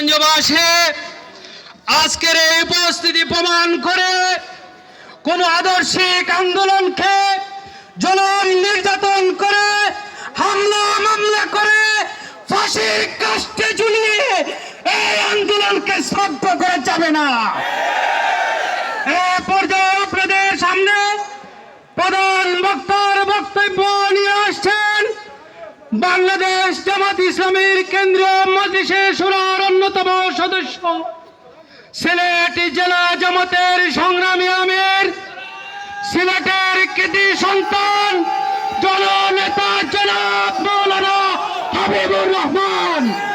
গোলাপগঞ্জবাসী আজকের এই উপস্থিতি প্রমাণ করে কোন আদর্শিক আন্দোলনকে জনম নির্যাতন করে, হামলা, মামলা করে, ফাঁসির কাষ্টে ঝুলিয়ে এই আন্দোলনকে স্তব্ধ করা যাবে না। এ পর্যায়ে আপনাদের সামনে প্রধান বক্তার বক্তব্য নিয়ে আসছেন বাংলাদেশ জামাত ইসলামের কেন্দ্রীয় মজলিসে সুরার অন্যতম সদস্য। সিলেট জেলা জামাতের সংগ্রামী আমির, সিলেটের কৃতি সন্তান, জননেতা জনাব মৌলানা হাবিবুর রহমান।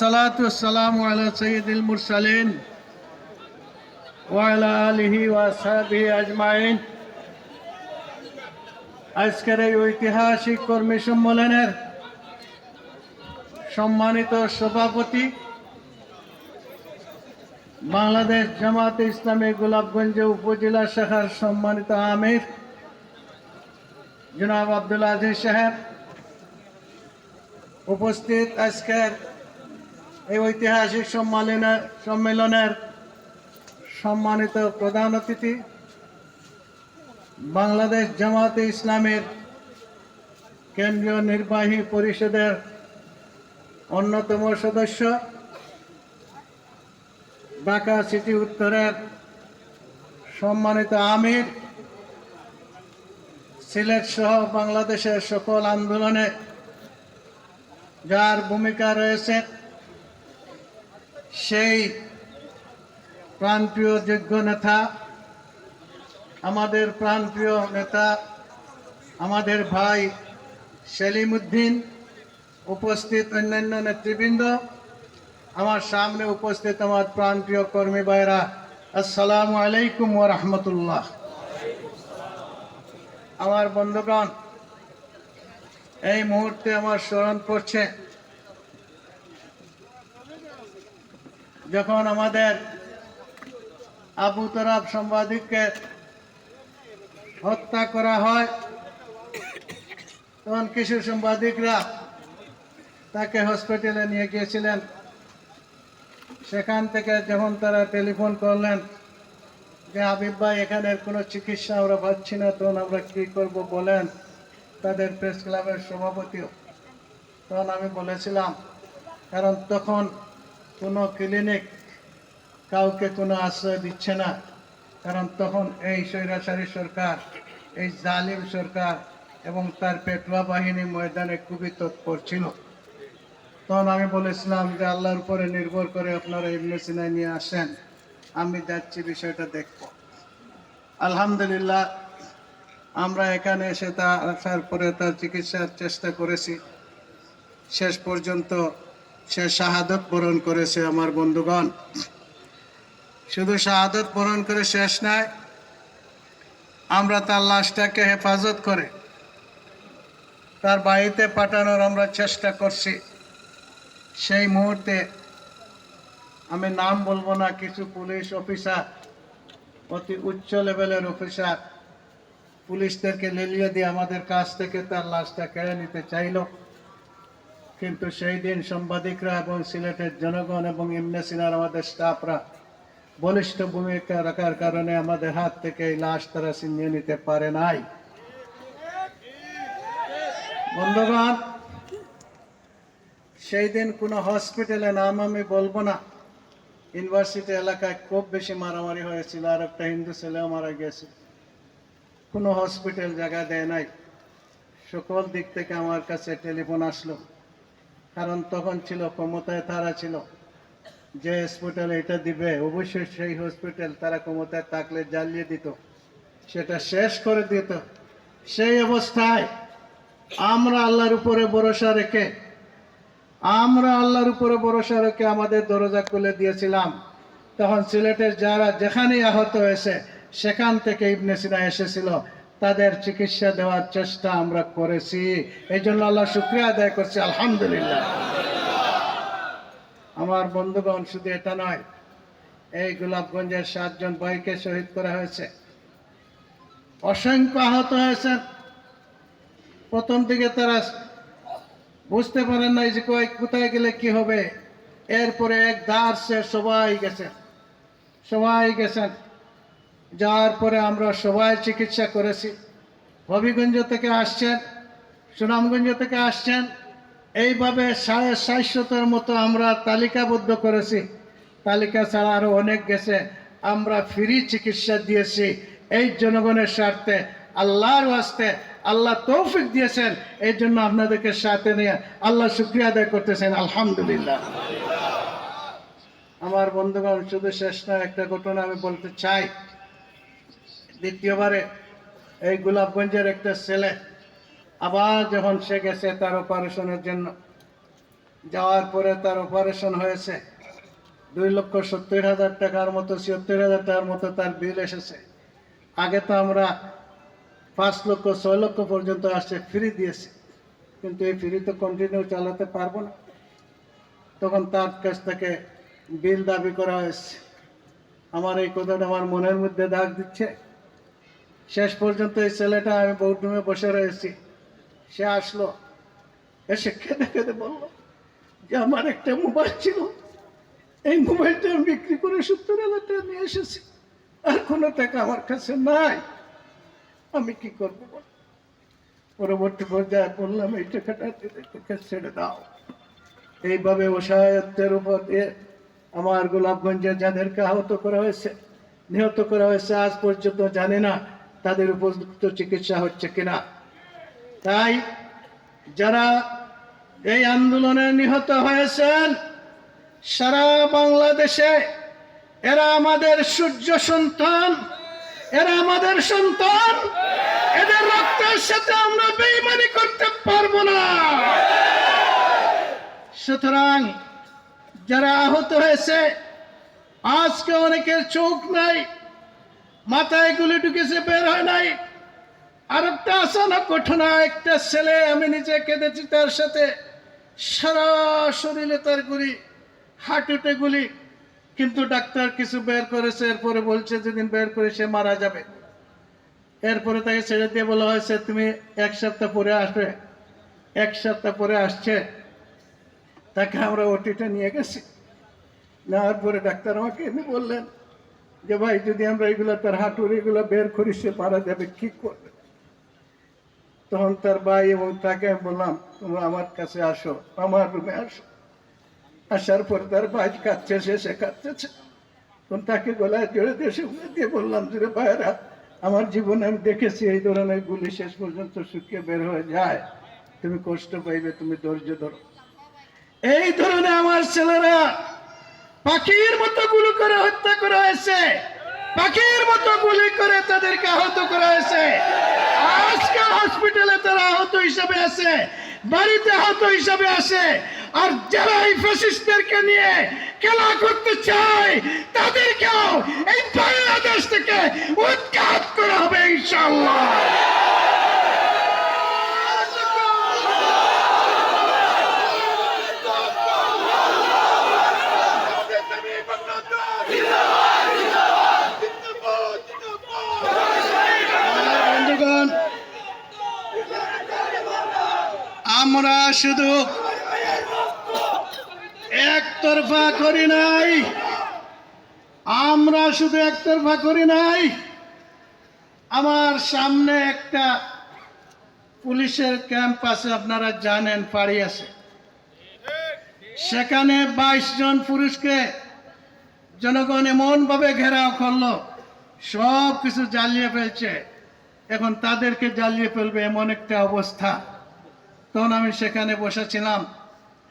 والسلام على سيد المرسلين وعلى آله وأصحابه أجمعين আজকের এই ঐতিহাসিক কর্মী সম্মেলনের সম্মানিত সভাপতি বাংলাদেশ জামাতে ইসলামী গোলাপগঞ্জ উপজেলা শাখার সম্মানিত আমির জনাব আব্দুল আজিজ সাহেব উপস্থিত আজকের এই ঐতিহাসিক সম্মেলনের সম্মেলনের সম্মানিত প্রধান অতিথি, বাংলাদেশ জামাতে ইসলামের কেন্দ্রীয় নির্বাহী পরিষদের অন্যতম সদস্য, ঢাকা সিটি উত্তরের সম্মানিত আমির, সিলেট সহ বাংলাদেশের সকল আন্দোলনে যার ভূমিকা রয়েছে। সেই প্রাণপ্রিয় যোগ্য নেতা, আমাদের প্রাণপ্রিয় নেতা, আমাদের ভাই সেলিম উদ্দিন উপস্থিত অন্যান্য নেতৃবৃন্দ, আমার সামনে উপস্থিত আমার প্রাণপ্রিয় কর্মী ভাইরা আসসালামু আলাইকুম ওয়া রাহমাতুল্লাহ। আমার বন্ধুগণ, এই মুহূর্তে আমার স্মরণ পড়ছে যখন আমাদের আবু তরাব সাংবাদিককে হত্যা করা হয়, তখন কিছু সাংবাদিকরা তাকে হসপিটালে নিয়ে গিয়েছিলেন। সেখান থেকে যখন তারা টেলিফোন করলেন যে হাবিব ভাই এখানের কোনো চিকিৎসা আমরা পাচ্ছি না, তখন আমরা কী করব বলেন? তাদের প্রেস ক্লাবের সভাপতিও। তখন আমি বলেছিলাম, কারণ তখন কোনো ক্লিনিক কাউকে কোনো আশ্রয় দিচ্ছে না। কারণ তখন এই স্বৈরাচারী সরকার, এই জালিম সরকার এবং তার পেটুয়া বাহিনী ময়দানে খুবই তৎপর ছিল। তখন আমি বলেছিলাম যে আল্লাহর উপরে নির্ভর করে আপনারা ইবনে সিনায় নিয়ে আসেন। আমি যাচ্ছি বিষয়টা দেখব। আলহামদুলিল্লাহ, আমরা এখানে এসে তা আসার পরে তার চিকিৎসার চেষ্টা করেছি। শেষ পর্যন্ত সে শাহাদত বরণ করেছে আমার বন্ধুগণ। শুধু শাহাদত বরণ করে শেষ নয় আমরা তার লাশটাকে হেফাজত করে তার বাড়িতে পাঠানোর আমরা চেষ্টা করছি। সেই মুহূর্তে আমি নাম বলব না, কিছু পুলিশ অফিসার, অতি উচ্চ লেভেলের অফিসার, পুলিশদেরকে লেলিয়ে দিয়ে আমাদের কাছ থেকে তার লাশটা কেড়ে নিতে চাইল। কিন্তু সেই দিন সাংবাদিকরা এবং সিলেটের জনগণ এবং ইমনে সিনার আমাদের স্টাফরা বলিষ্ঠ ভূমিকা রাখার কারণে আমাদের হাত থেকে এই লাশ তারা ছিনিয়ে নিতে পারে নাই। বন্ধুগণ, সেই দিন কোনো হসপিটালে নাম আমি বলব না। ইউনিভার্সিটি এলাকায় খুব বেশি মারামারি হয়েছিল, আর একটা হিন্দু ছেলেও মারা গেছে কোনো হসপিটাল জায়গা দেয় নাই। সকল দিক থেকে আমার কাছে টেলিফোন আসলো। কারণ তখন ছিল, ক্ষমতায় তারা ছিল। যে হসপিটাল এটা দিবে, অবশ্যই সেই হসপিটাল তারা ক্ষমতায় থাকলে জ্বালিয়ে দিত। সেটা শেষ করে দিত। সেই অবস্থায় আমরা আল্লাহর উপরে ভরসা রেখে, আমরা আল্লাহর উপরে ভরসা রেখে আমাদের দরজা খুলে দিয়েছিলাম। তখন সিলেটের যারা যেখানেই আহত হয়েছে, সেখান থেকে ইবনে সিনা এসেছিল। তাদের চিকিৎসা দেওয়ার চেষ্টা আমরা করেছি। এই জন্য আল্লাহ শুক্রিয়া আদায় করছি, আলহামদুলিল্লাহ। আমার বন্ধুগণ, শুধু এটা নয়, এই গোলাপগঞ্জের সাতজন ভাইকে শহীদ করা হয়েছে। অসংখ্য আহত হয়েছেন। প্রথম দিকে তারা বুঝতে পারেন নাই যে কয় কোথায় গেলে কি হবে। এরপরে এক দাঁড় সে সবাই গেছেন। সবাই গেছেন। যাওয়ার পরে আমরা সবাই চিকিৎসা করেছি। হবিগঞ্জ থেকে আসছেন, সুনামগঞ্জ থেকে আসছেন। এইভাবে সাড়ে সাতশোটার মতো আমরা তালিকাবদ্ধ করেছি। তালিকা ছাড়া আরও অনেক গেছে। আমরা ফ্রি চিকিৎসা দিয়েছি। এই জনগণের স্বার্থে, আল্লাহর ওয়াস্তে আল্লাহ তৌফিক দিয়েছেন। এই জন্য আপনাদেরকে সাথে নিয়ে আল্লাহ শুক্রিয়া আদায় করতেছেন। আলহামদুলিল্লাহ। আমার বন্ধুগণ, শুধু শেষ নয়, একটা ঘটনা আমি বলতে চাই। দ্বিতীয়বারে এই গোলাপগঞ্জের একটা ছেলে আবার যখন সে গেছে তার অপারেশনের জন্য, যাওয়ার পরে তার অপারেশন হয়েছে। দুই লক্ষ সত্তর হাজার টাকার মতো, ছিয়াত্তর হাজার টাকার মতো তার বিল এসেছে। আগে তো আমরা পাঁচ লক্ষ, ছয় লক্ষ পর্যন্ত আসছে, ফ্রি দিয়েছে। কিন্তু এই ফ্রি তো কন্টিনিউ চালাতে পারব না। তখন তার কাছ থেকে বিল দাবি করা হয়েছে। আমার এই কথাটা আমার মনের মধ্যে দাগ দিচ্ছে। শেষ পর্যন্ত এই ছেলেটা আমি বৌডুমে বসে রয়েছি। সে আসলো, এসে খেতে খেতে বলল যে আমার একটা মোবাইল ছিল। এই মোবাইলটা আমি বিক্রি করে সত্তর হাজার টাকা নিয়ে এসেছি। আর কোনো টাকা আমার কাছে নাই। আমি কি করব পরবর্তী পর্যায়ে বললাম, এই টাকাটা টাকা ছেড়ে দাও। এইভাবে অসহায়ত্বের উপর দিয়ে আমার গোলাপগঞ্জে যাদেরকে আহত করা হয়েছে, নিহত করা হয়েছে, আজ পর্যন্ত জানি না তাদের উপযুক্ত চিকিৎসা হচ্ছে কিনা। তাই যারা এই আন্দোলনে নিহত হয়েছেন, সারা বাংলাদেশে এরা আমাদের সূর্য সন্তান, এরা আমাদের সন্তান। এদের রক্তের সাথে আমরা বেইমানি করতে পারব না। সুতরাং যারা আহত হয়েছে, আজকে অনেকের চোখ নাই মাথায় গুলি ঢুকেছে, বের হয় নাই। আর একটা আসানা ঘটনা, একটা ছেলে, আমি নিজে কেঁদেছি তার সাথে। সারা শরীরে তার গুলি হাঁটুতে গুলি। কিন্তু ডাক্তার কিছু বের করেছে, এরপরে বলছে যেদিন বের করে সে মারা যাবে। এরপরে তাকে ছেড়ে দিয়ে বলা হয়েছে, তুমি এক সপ্তাহ পরে আসবে। এক সপ্তাহ পরে আসছে। তাকে আমরা ওটিটা নিয়ে গেছি। নেওয়ার পরে ডাক্তার আমাকে বললেন যে ভাই, যদি আমরা এগুলো তার হাঁটুর এগুলো বের করি, সে মারা যাবে, কি করবে? তখন তার ভাই এবং তাকে বললাম, তোমরা আমার কাছে আসো, আমার রুমে আসো। আসার পর তার ভাই কাঁদছে, সে সে কাঁদতেছে। তখন তাকে গলায় জড়ে দিয়ে শুনে দিয়ে বললাম, যে ভাইরা আমার জীবনে আমি দেখেছি এই ধরনের গুলি শেষ পর্যন্ত শুকিয়ে বের হয়ে যায়। তুমি কষ্ট পাইবে, তুমি ধৈর্য ধরো। এই ধরনের আমার ছেলেরা পাখির মতো গুলি করে হত্যা করা হয়েছে। পাখির মতো গুলি করে তাদেরকে আহত করা হয়েছে। আজকে হসপিটালে তারা আহত হিসাবে আছে, বাড়িতে আহত হিসাবে আছে। আর যারা এই ফ্যাসিস্টদেরকে নিয়ে খেলা করতে চায়, তাদেরকেও এই বাংলাদেশ থেকে উৎখাত করা হবে ইনশাল্লাহ আমরা শুধু একতরফা করি নাই। আমরা শুধু একতরফা করি নাই। আমার সামনে একটা পুলিশের ক্যাম্প আছে, আপনারা জানেন, পাড়ি আছে। সেখানে বাইশ জন পুরুষকে জনগণ এমনভাবে ঘেরাও করল সব কিছু জ্বালিয়ে ফেলছে। এখন তাদেরকে জ্বালিয়ে ফেলবে এমন একটা অবস্থা। তখন আমি সেখানে বসেছিলাম।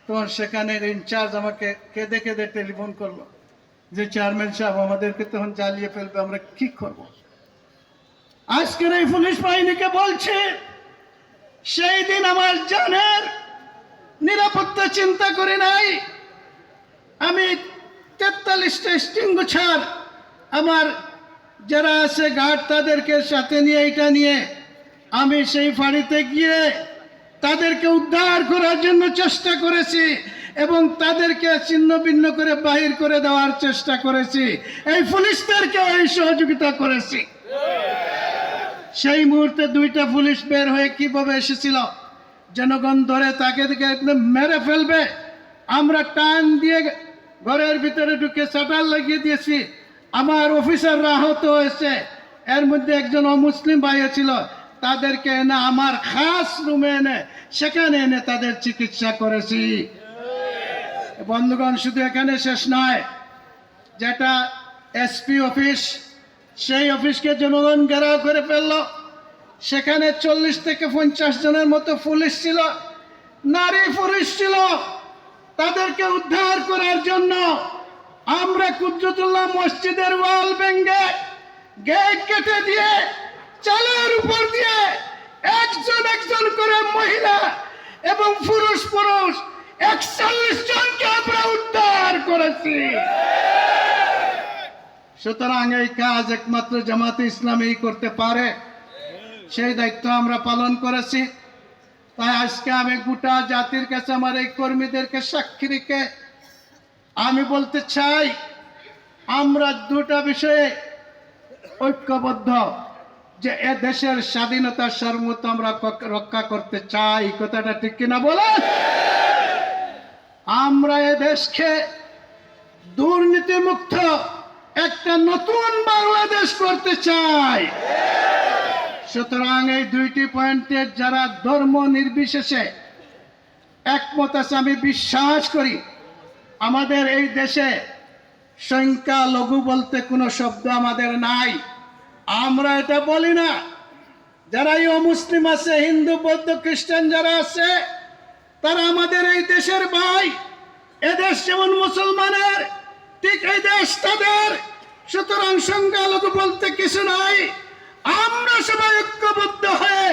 তখন সেখানের ইনচার্জ আমাকে কেঁদে কেঁদে টেলিফোন করল যে চেয়ারম্যান সাহেব, আমাদেরকে তখন জ্বালিয়ে ফেলবে, আমরা কি করব? আজকের এই পুলিশ বাহিনীকে বলছে, সেই দিন আমার জানের নিরাপত্তা চিন্তা করি নাই। আমি তেতাল্লিশটা স্টিংগুছার আমার যারা আছে গার্ড তাদেরকে সাথে নিয়ে এটা নিয়ে আমি সেই ফাঁড়িতে গিয়ে তাদেরকে উদ্ধার করার জন্য চেষ্টা করেছি এবং তাদেরকে ছিন্ন ভিন্ন করে বাহির করে দেওয়ার চেষ্টা করেছি। এই পুলিশদেরকে এই সহযোগিতা করেছি। সেই মুহূর্তে দুইটা পুলিশ বের হয়ে কীভাবে এসেছিল, জনগণ ধরে তাকে দিকে মেরে ফেলবে। আমরা টান দিয়ে ঘরের ভিতরে ঢুকে শাটার লাগিয়ে দিয়েছি। আমার অফিসাররা আহত হয়েছে। এর মধ্যে একজন অমুসলিম ভাইও ছিল তাদেরকে এনে আমার খাস রুমে এনে, সেখানে এনে তাদের চিকিৎসা করেছি। বন্ধুগণ, শুধু এখানে শেষ নয়, যেটা এসপি অফিস, সেই অফিসকে জনগণ ঘেরাও করে ফেলল। সেখানে চল্লিশ থেকে পঞ্চাশ জনের মতো পুলিশ ছিল, নারী পুলিশ ছিল। তাদেরকে উদ্ধার করার জন্য আমরা কুদ্রতুল্লাহ মসজিদের ওয়াল ভেঙ্গে গেট কেটে দিয়ে চালের উপর দিয়ে একজন একজন করে মহিলা এবং পুরুষ পুরুষ একচল্লিশ জনকে আমরা উদ্ধার করেছি। সুতরাং এই কাজ একমাত্র জামাতে ইসলামী করতে পারে। সেই দায়িত্ব আমরা পালন করেছি। তাই আজকে আমি গোটা জাতির কাছে, আমার এই কর্মীদেরকে সাক্ষী রেখে আমি বলতে চাই, আমরা দুটা বিষয়ে ঐক্যবদ্ধ। যে এ দেশের স্বাধীনতা সর্বত আমরা রক্ষা করতে চাই কথাটা ঠিক কিনা বলেন আমরা এ দেশকে দুর্নীতিমুক্ত একটা নতুন বাংলাদেশ করতে চাই। সুতরাং এই দুইটি পয়েন্টের যারা ধর্ম নির্বিশেষে একমত আছে, আমি বিশ্বাস করি আমাদের এই দেশে সংখ্যা লঘু বলতে কোনো শব্দ আমাদের নাই। আমরা এটা বলি না। যারা এই অমুসলিম আছে, হিন্দু, বৌদ্ধ, খ্রিস্টান যারা আছে, তারা আমাদের এই দেশের ভাই। এদেশ যেমন মুসলমানের, ঠিক এই দেশ তাদের। সুতরাং সংখ্যালঘু বলতে কিছু নাই। আমরা সবাই ঐক্যবদ্ধ হয়ে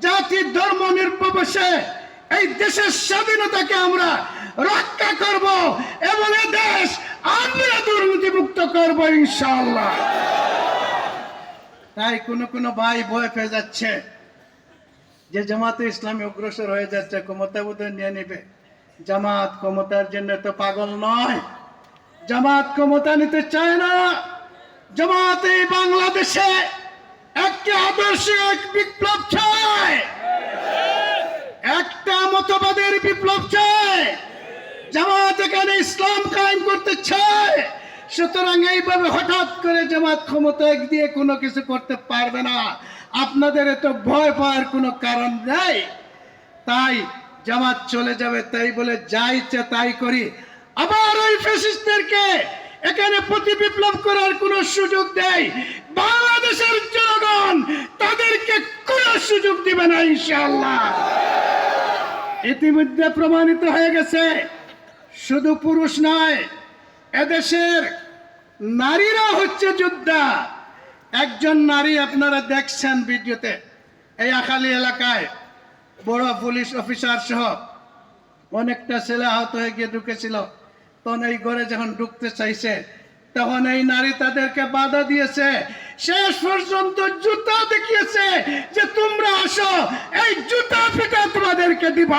জাতি, ধর্ম নির্বিশেষে এই দেশের স্বাধীনতাকে আমরা রক্ষা করব এবং এই দেশ আমরা দুর্নীতিমুক্ত করব, ইনশাআল্লাহ। তাই কোনো কোনো ভাই ভয় পেয়ে যাচ্ছে। যে জামাতে ইসলামী অগ্রসর হয়ে যাচ্ছে, ক্ষমতা বোধহয় নিয়ে নেবে। জামাত ক্ষমতার জন্য তো পাগল নয়। জামাত ক্ষমতা নিতে চায় না। জামাত এই বাংলাদেশে একটি আদর্শ, এক বিপ্লব চায়। একটা মতবাদের বিপ্লব চায়। জামাত এখানে ইসলাম কায়েম করতে চায়। সুতরাং এইভাবে হঠাৎ করে জামাত ক্ষমতায় দিয়ে কোনো কিছু করতে পারবে না। আপনাদের এত ভয় পাওয়ার কোনো কারণ নেই। তাই জামাত চলে যাবে, তাই বলে যা ইচ্ছে তাই করি। আবার ওই ফ্যাসিস্টদেরকে এখানে প্রতি বিপ্লব করার কোনো সুযোগ দেয় বাংলাদেশের জনগণ তাদেরকে কোনো সুযোগ দিবে না, ইনশাআল্লাহ। ইতিমধ্যে প্রমাণিত হয়ে গেছে, শুধু পুরুষ নয়, এদেশের নারীরা হচ্ছে যোদ্ধা। একজন নারী আপনারা দেখছেন ভিডিওতে, এই আখালি এলাকায়, বড় পুলিশ অফিসার সহ, অনেকটা ছেলে আহত হয়ে গিয়ে ঢুকেছিল। তখন এই ঘরে যখন ঢুকতে চাইছে, তখন এই নারী তাদেরকে বাধা দিয়েছে। শেষ পর্যন্ত জুতা দেখিয়েছে যে, তোমরা আসো, এই জুতা ফিটা তোমাদেরকে দিব।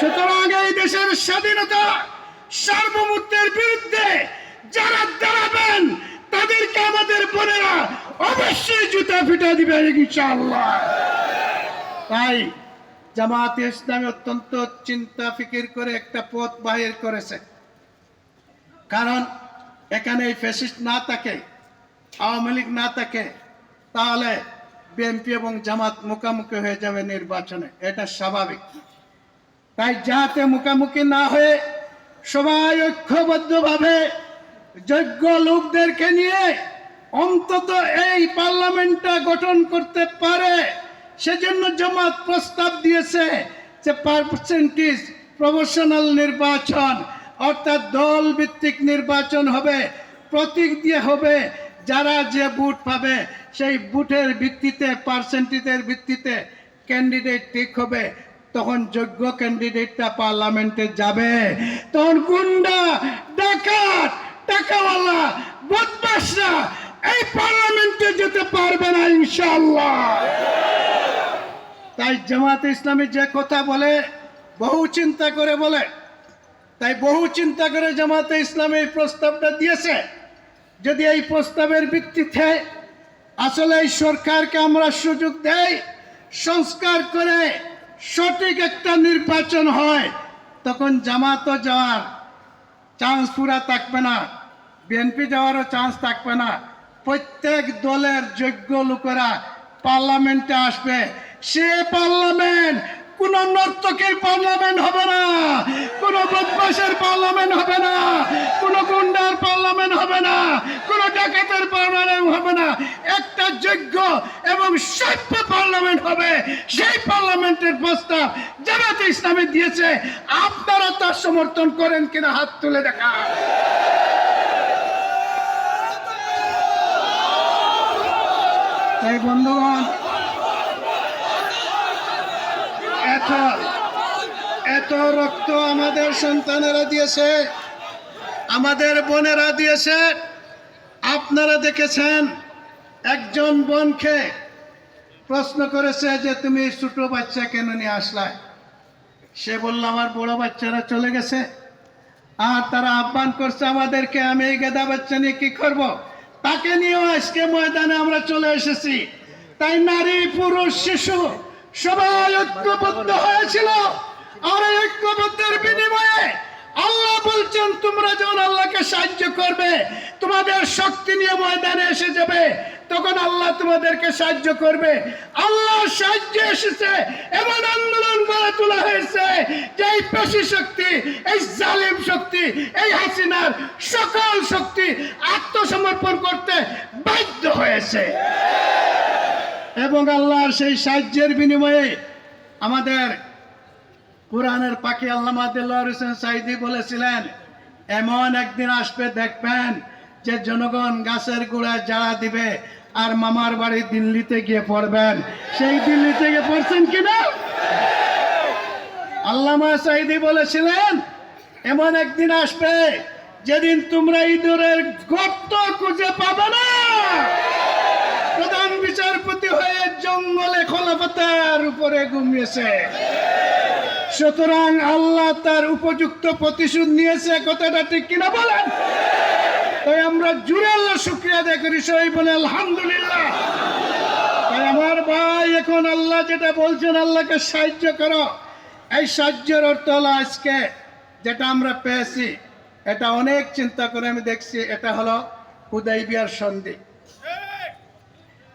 সুতরাং এই দেশের স্বাধীনতা সার্বভৌমত্বের বিরুদ্ধে যারা দাঁড়াবেন, তাদেরকে আমাদের বোনেরা অবশ্যই জুতা ফিটা দিবে ইনশাআল্লাহ। তাই জামাত ইসলামী অত্যন্ত চিন্তা ফিকির করে একটা পথ বাহির করেছে। কারণ এখানে এই ফ্যাসিস্ট না থাকে, আওয়ামী লীগ না থাকে, তাহলে বিএনপি এবং জামাত মুখোমুখি হয়ে যাবে নির্বাচনে। এটা স্বাভাবিক। তাই যাতে মুখোমুখি না হয়ে সবাই ঐক্যবদ্ধভাবে যোগ্য লোকদেরকে নিয়ে অন্তত এই পার্লামেন্টটা গঠন করতে পারে। সেজন্য জামাত প্রস্তাব দিয়েছে যে পার্সেন্টেজ প্রফেশনাল নির্বাচন, অর্থাৎ দল ভিত্তিক নির্বাচন হবে। প্রতীক দিয়ে হবে যারা যে বুট পাবে, সেই বুটের ভিত্তিতে, পার্সেন্টেজের ভিত্তিতে ক্যান্ডিডেট ঠিক হবে। তখন যোগ্য ক্যান্ডিডেটটা পার্লামেন্টে যাবে। তখন গুন্ডা, ডাকাত টাকাওয়ালা বদমাসরা এই পার্লামেন্টে যেতে পারবে না ইনশাআল্লাহ। তাই জামাত ইসলামী যে কথা বলে, বহু চিন্তা করে বলে, তাই বহু চিন্তা করে জামাতে ইসলামী এই প্রস্তাবটা দিয়েছে। যদি এই প্রস্তাবের ভিত্তিতে আসলে এই সরকারকে আমরা সুযোগ দেই, সংস্কার করে সঠিক একটা নির্বাচন হয়, তখন জামাতও যাওয়ার চান্স পুরা থাকবে না। বিএনপি যাওয়ারও চান্স থাকবে না। প্রত্যেক দলের যোগ্য লোকেরা পার্লামেন্টে আসবে। সে পার্লামেন্ট কোন নর্তকের পার্লামেন্ট হবে না, কোন বদমাসের পার্লামেন্ট হবে না, কোন গুন্ডার পার্লামেন্ট হবে না, কোন ডাকাতের পার্লামেন্ট হবে না। একটা যোগ্য এবং সভ্য পার্লামেন্ট হবে। সেই পার্লামেন্টের প্রস্তাব জামাতে ইসলামী দিয়েছে। আপনারা তার সমর্থন করেন কিনা হাত তুলে দেখা। তাই বন্ধুগণ, এত এত রক্ত আমাদের সন্তানেরা দিয়েছে, আমাদের বোনেরা দিয়েছে। আপনারা দেখেছেন, একজন বোনকে প্রশ্ন করেছে যে, তুমি ছোট বাচ্চা কেন নিয়ে আসলায় সে বলল, আমার বড় বাচ্চারা চলে গেছে, আর তারা আহ্বান করছে আমাদেরকে, আমি এই গেদা বাচ্চা নিয়ে কি করব? তাকে নিয়েও আজকে ময়দানে আমরা চলে এসেছি। তাই নারী, পুরুষ, শিশু, সবাই ঐক্যবদ্ধ হয়েছিল। আর ঐক্যবদ্ধের বিনিময়ে আল্লাহ বলছেন, তোমরা যখন আল্লাহকে সাহায্য করবে, তোমাদের শক্তি নিয়ে ময়দানে এসে যাবে, তখন আল্লাহ তোমাদেরকে সাহায্য করবে। আল্লাহ সাহায্য এসেছে, এমন আন্দোলন গড়ে তোলা হয়েছে, যে এই পেশি শক্তি, এই জালিম শক্তি, এই হাসিনার সকল শক্তি আত্মসমর্পণ করতে বাধ্য হয়েছে। এবং আল্লাহর সেই সাহায্যের বিনিময়ে আমাদের কোরআনের পাখি সাইদি বলেছিলেন, এমন একদিন আসবে দেখবেন যে জনগণ গাছের গোড়ায় যারা দিবে আর মামার বাড়ি দিল্লিতে গিয়ে পড়বেন। সেই দিল্লিতে গিয়ে পড়ছেন কিনা আল্লামা সাইদি বলেছিলেন, এমন একদিন আসবে যেদিন তোমরা ইঁদুরের গর্ত খুঁজে পাবে না। প্রধান বিচারপতি হয়ে জঙ্গলে খোলাপাতার উপরে ঘুমিয়েছে। সুতরাং আল্লাহ তার উপযুক্ত প্রতিশোধ নিয়েছে, কথাটা ঠিক কিনা বলেন? তাই আমরা জুড়ে আল্লাহ শুক্রিয়া আদায় করি, সবাই বলে আলহামদুলিল্লাহ। তাই আমার ভাই, এখন আল্লাহ যেটা বলছেন, আল্লাহকে সাহায্য করো। এই সাহায্যের অর্থ হলো আজকে যেটা আমরা পেয়েছি, এটা অনেক চিন্তা করে আমি দেখছি, এটা হলো উদয় বিহার সন্ধি।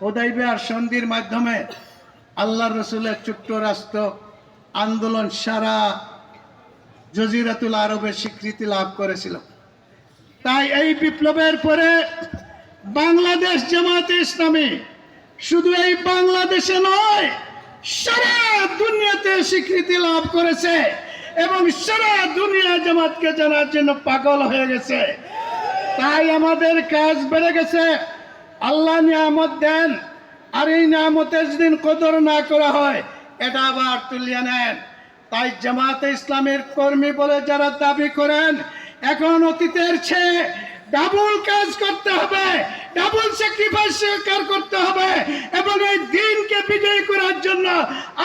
উদয় বিহার সন্ধির মাধ্যমে আল্লাহ রসুলের ছোট্ট রাষ্ট্র আন্দোলন সারা জজিরাতুল আরবে স্বীকৃতি লাভ করেছিল। তাই এই বিপ্লবের পরে বাংলাদেশ জামাতে ইসলামী শুধু এই বাংলাদেশে নয়, সারা দুনিয়াতে স্বীকৃতি লাভ করেছে এবং সারা দুনিয়া জামাতকে জানার জন্য পাগল হয়ে গেছে। তাই আমাদের কাজ বেড়ে গেছে। আল্লাহ নিয়ামত দেন, আর এই নিয়ামতের যেদিন কদর না করা হয়, এটা আবার তুলিয়ে নেন। তাই জামাতে ইসলামের কর্মী বলে যারা দাবি করেন, এখন অতীতের চেয়ে ডাবল কাজ করতে হবে ডাবল স্যাক্রিফাইস স্বীকার করতে হবে, এবং এই দিনকে বিজয়ী করার জন্য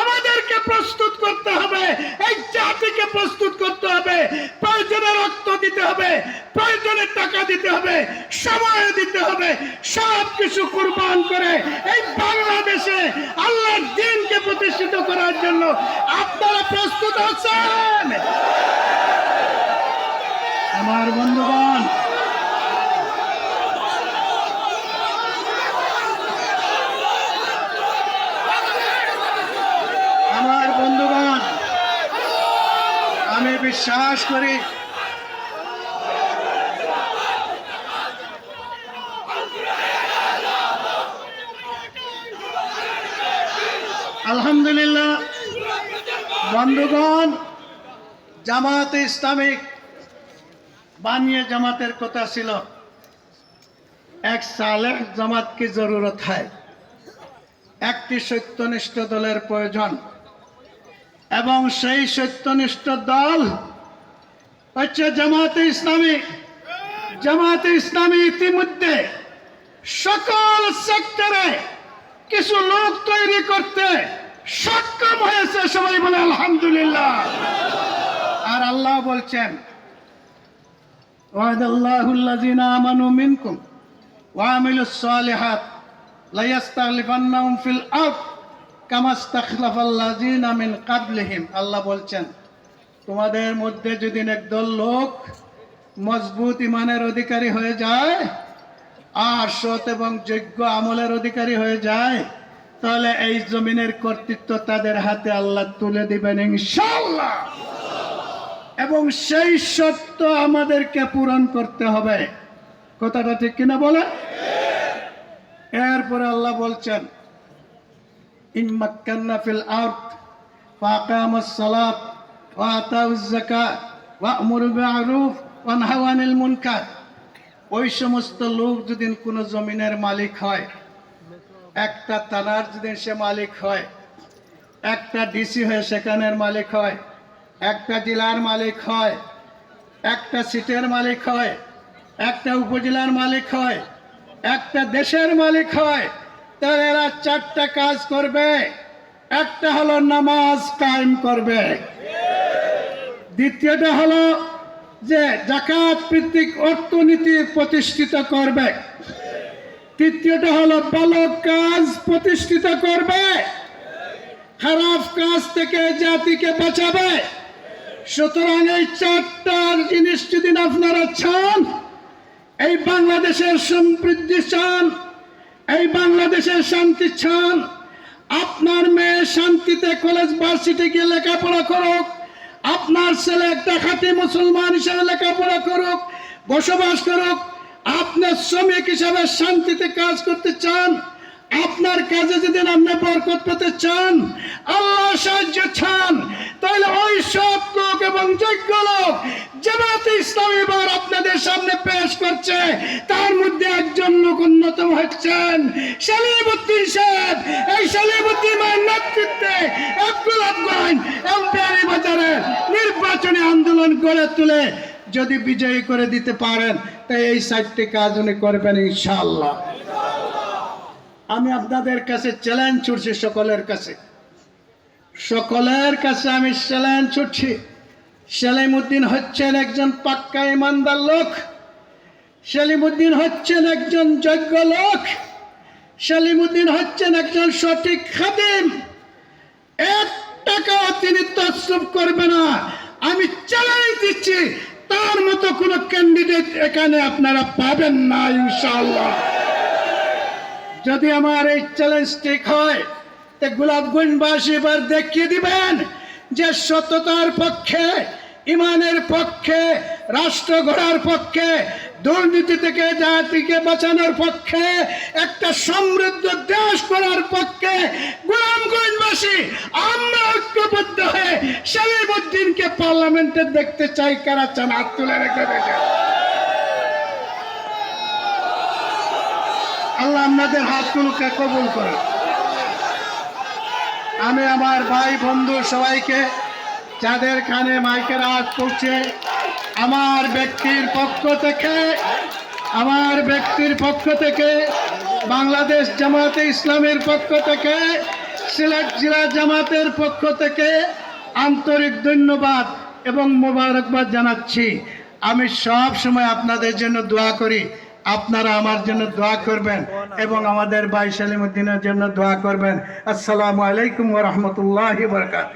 আমাদেরকে প্রস্তুত করতে হবে, এই জাতিকে প্রস্তুত করতে হবে, প্রয়োজনে রক্ত দিতে হবে প্রয়োজনে টাকা দিতে হবে সময় দিতে হবে। সব কিছু কুরবান করে এই বাংলাদেশে আল্লাহর দিনকে প্রতিষ্ঠিত করার জন্য আপনারা প্রস্তুত আছেন? আমার বন্ধুগণ আমার বন্ধুগণ, আমি বিশ্বাস করি আলহামদুলিল্লাহ বন্ধুগণ জামাত ইসলামিক বানিয়ে জামাতের কথা ছিল, এক সালেহ জামাত কি জরুরত হয়? একটি সত্যনিষ্ঠ দলের প্রয়োজন, এবং সেই সত্যনিষ্ঠ দল হচ্ছে জামাতে ইসলামী জামাতে ইসলামী ইতিমধ্যে সকল সেক্টরে কিছু লোক তৈরি করতে সক্ষম হয়েছে সবাই বলে আলহামদুলিল্লাহ আর আল্লাহ বলছেন وعد الله الذين آمنوا منكم وعملوا الصالحات ليستخلفنهم في الأرض كما استخلف الذين من قبلهم আল্লাহ বলছেন তোমাদের মধ্যে যদি একদল লোক মজবুত ইমানের অধিকারী হয়ে যায় আর সৎ এবং যোগ্য আমলের অধিকারী হয়ে যায় তাহলে এই জমিনের কর্তৃত্ব তাদের হাতে আল্লাহ তুলে দিবেন ইনশাল্লাহ এবং সেই সত্য আমাদেরকে পূরণ করতে হবে। কথাটা ঠিক কিনা বলে এরপরে আল্লাহ বলছেন ওই সমস্ত লোক যদি কোনো জমিনের মালিক হয় একটা থানার যদি সে মালিক হয়, একটা ডিসি হয়ে সেখানের মালিক হয়, একটা জেলার মালিক হয়, একটা সিটের মালিক হয়, একটা উপজেলার মালিক হয়, একটা দেশের মালিক হয় তাহলে এরা চারটা কাজ করবে। একটা হলো নামাজ কায়েম করবে। দ্বিতীয়টা হলো যে জাকাত ভিত্তিক অর্থনীতি প্রতিষ্ঠিত করবে। তৃতীয়টা হলো বালক কাজ প্রতিষ্ঠিত করবে। খারাপ কাজ থেকে জাতিকে বাঁচাবে। সুতরাং এই চারটার জিনিস যদি আপনারা চান, এই বাংলাদেশের সমৃদ্ধি চান, এই বাংলাদেশের শান্তি চান, আপনার মেয়ে শান্তিতে কলেজ, ভার্সিটি গিয়ে লেখাপড়া করুক, আপনার ছেলে একটা খাঁটি মুসলমান হিসেবে লেখাপড়া করুক, বসবাস করুক আপনার শ্রমিক হিসাবে শান্তিতে কাজ করতে চান, আপনার কাজে যদি আপনি বরকত পেতে চান, আল্লাহ সাহায্য চান, তাহলে ওই সব লোক এবং যোগ্য লোক জামাতে ইসলাম এবার আপনাদের সামনে পেশ করছে। তার মধ্যে একজন লোক অন্যতম হচ্ছেন সালিমুদ্দিন সাহেব। এই সালিমুদ্দিন নেতৃত্বে আব্দুল আফগান এবং বিহারি বাজারে নির্বাচনী আন্দোলন গড়ে তুলে যদি বিজয়ী করে দিতে পারেন তাই এই সাইটটি কাজ উনি করবেন ইনশাআল্লাহ। আমি আপনাদের কাছে চ্যালেঞ্জ ছুটছি সকলের কাছে। সকলের কাছে আমি চ্যালেঞ্জ ছুটছি সেলিমুদ্দিন হচ্ছেন একজন পাক্কা ইমানদার লোক। সেলিমুদ্দিন হচ্ছেন একজন যোগ্য লোক। সেলিমুদ্দিন হচ্ছেন একজন সঠিক খাদিম। এক টাকাও তিনি তসরুপ করবে না। আমি চ্যালেঞ্জ দিচ্ছি তার মতো কোনো ক্যান্ডিডেট এখানে আপনারা পাবেন না ইনশাল্লাহ যদি আমার এই চ্যালেঞ্জ ঠিক হয়, তে গোলাপগঞ্জবাসী এবার দেখিয়ে দিবেন যে সততার পক্ষে ইমানের পক্ষে, রাষ্ট্র গড়ার পক্ষে, দুর্নীতি থেকে জাতিকে বাঁচানোর পক্ষে, একটা সমৃদ্ধ দেশ করার পক্ষে গোলামগঞ্জবাসী আমরা ঐক্যবদ্ধ হয়ে সালিমুদ্দিনকে পার্লামেন্টে দেখতে চাই, কারা চান হাত তুলে রেখে দেখে আল্লাহ আপনাদের হাতগুলোকে কবুল করে আমি আমার ভাই, বন্ধু সবাইকে যাদের কানে মাইকের হাত করছে, আমার ব্যক্তির পক্ষ থেকে, আমার ব্যক্তির পক্ষ থেকে, বাংলাদেশ জামাতে ইসলামের পক্ষ থেকে, সিলেট জেলা জামাতের পক্ষ থেকে আন্তরিক ধন্যবাদ এবং মোবারকবাদ জানাচ্ছি। আমি সব সময় আপনাদের জন্য দোয়া করি। আপনারা আমার জন্য দোয়া করবেন এবং আমাদের ভাই সালিমুদ্দিনের জন্য দোয়া করবেন। আসসালামু আলাইকুম ওরহমতুল্লাহ বরকাত